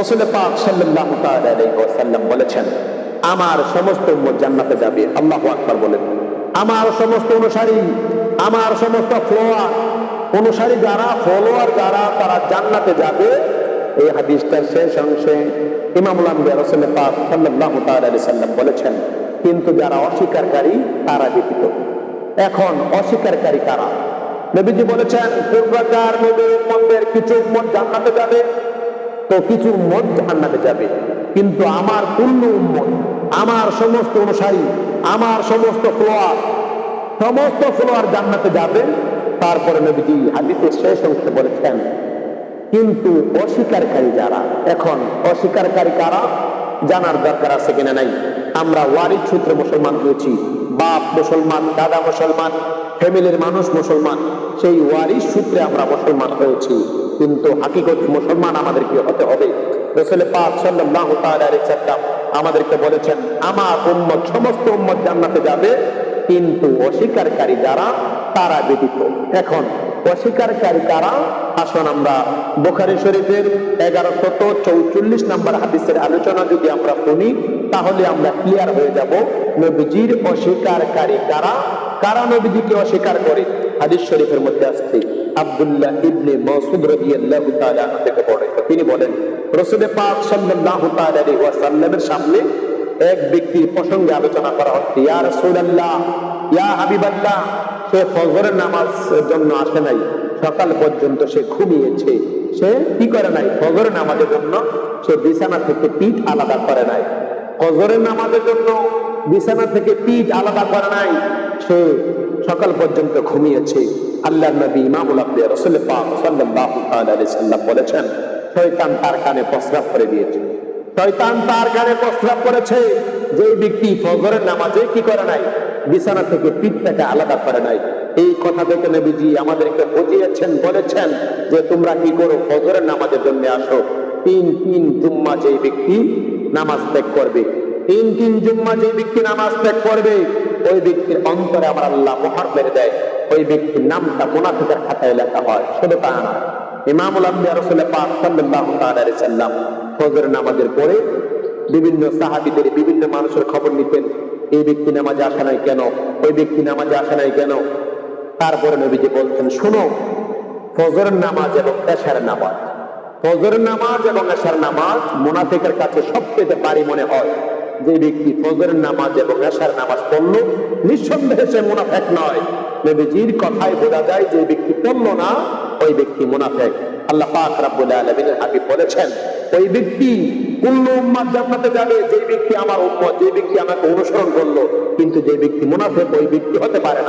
রসুল পাক আলাইহি ওয়াসাল্লাম বলেছেন, আমার সমস্ত উম্মত জান্নাতে যাবে। আল্লাহ আকবার বলেন। আমার সমস্ত অনুসারী, আমার সমস্ত ফলোয়ার অনুসারী যারা ফলোয়ার যারা, তারা জান্নাতে যাবে। এই হাদিসটার শেষ অংশে ইমামুল রসুল পাক আলাইহি সাল্লাম বলেছেন, কিন্তু যারা অস্বীকারী, তারা ব্যতীত। এখন, অস্বীকারী কারা? নবীজি বলেছেন পূর্বাকার কিছু উম্মত জান্নাতে যাবে। তো কিছু উম্মত জান্নাতে যাবে। কিন্তু আমার পূর্ণ উম্মত, আমার সমস্ত অনুসারী, আমার সমস্ত ফ্লোয়ার সমস্ত ফ্লোয়ার জান্নাতে যাবে। তারপরে নবীজি হাদিসের শেষ অংশে বলেছেন, কিন্তু অস্বীকারী যারা, এখন অস্বীকারী কারা? জানার দরকার আছে কিনা নাই। আমরা ওয়ারিদ সূত্রে মুসলমান হয়েছি, বাপ মুসলমান, দাদা মুসলমান ফ্যামিলির মানুষ মুসলমান, সেই ওয়ারিস সূত্রে আমরা মুসলমান হয়েছি। কিন্তু হাকিকত মুসলমান আমাদেরকে হতে হবে। রসুল পাক সাল্লাল্লাহু তাআলা আলাইহি আমাদেরকে বলেছেন, আমার উম্মত, সমস্ত উম্মত জান্নাতে যাবে, কিন্তু অস্বীকারী যারা, তারা ব্যতীত। এখন, অস্বীকারী কারা? আসুন আমরা বোখারি শরীফের এগারো শত চৌচল্লিশ নম্বর হাদিসের আলোচনা যদি আমরা শুনি, তাহলে আমরা ক্লিয়ার হয়ে যাব, নবীজির অস্বীকারী কারা? কারা নবীজিকে অস্বীকার করে? হাদিস শরীফের মধ্যে আসছে, আব্দুল্লাহ ইবনে মাসউদ রাদিয়াল্লাহু তাআলা থেকে তিনি বলেন, রাসূল পাক সাল্লাল্লাহু তাআলা আলাইহি ওয়াসাল্লামের সামনে এক ব্যক্তির প্রসঙ্গে আলোচনা করা হচ্ছে, ইয়া রাসূলুল্লাহ, ইয়া হাবিবাল্লাহ, সে ফজরের নামাজ জন্য আসে নাই, সকাল পর্যন্ত সে ঘুমিয়েছে, সে কি করে নাই? ফজরের নামাজের জন্য সে বিছানা থেকে পিঠ আলাদা করে নাই, ফজরের নামাজের জন্য বিছানা থেকে পিঠ আলাদা করে নাই সে সকাল পর্যন্ত ঘুমিয়েছে। আল্লাহ নবী ইমামুল আব্দে রসুল সাল্লাম বলেছেন, শয়তান তার কানে প্রস্রাব করে দিয়েছে। শয়তান তার কানে প্রস্রাব করেছে। যে ব্যক্তি ফজরের নামাজে কি করে নাই? বিছানা থেকে পিঠটাকে আলাদা করে নাই। এই কথা থেকে নবীজি আমাদেরকে বুঝিয়েছেন, বলেছেন যে তোমরা কি করো? ফজরের নামাজের জন্য আসো। তিন তিন জুম্মা যে ব্যক্তি নামাজ ত্যাগ করবে। তিন তিন জুম্মা যে ব্যক্তি নামাজ ত্যাগ করবে ওই ব্যক্তির অন্তরে আমার আল্লাহ মোহর মেরে দেয়। ওই ব্যক্তির নামটা মুনাফিকের খাতায় লেখা হয়। শুধু তা না, ইমামুল আম্বিয়া রাসূল পাক সাল্লাল্লাহু আলাইহি সাল্লাম ফজর নামাজের পরে বিভিন্ন সাহাবীদের, বিভিন্ন মানুষের খবর নিতেন, এই ব্যক্তি নামাজে আসে নাই কেন? ওই ব্যক্তি নামাজে আসে নাই কেন? তারপরে নবীজি বলছেন, শোনো, ফজরের নামাজ এবং এশার নামাজ। ফজরের নামাজ এবং এশার নামাজ মুনাফিকের কাছে সবচেয়ে পারি মনে হয়। যে ব্যক্তি ফজরের নামাজ এবং এশার নামাজ পড়ল, নিঃসন্দেহে সে মুনাফেক নয়। নবীজির কথায় বোঝা যায় যে ব্যক্তি পড়ল না, ওই ব্যক্তি মোনাফেক। আল্লাহ পাক রাব্বুল আলামিনের হাবিব বলেছেন, ওই ব্যক্তি কুল্লু উম্মাত জান্নাতে যাবে, যে ব্যক্তি আমার উম্মত, যে ব্যক্তি আমাকে অনুসরণ করল, কিন্তু যে ব্যক্তি মুনাফেক, ওই ব্যক্তি হতে পারে না।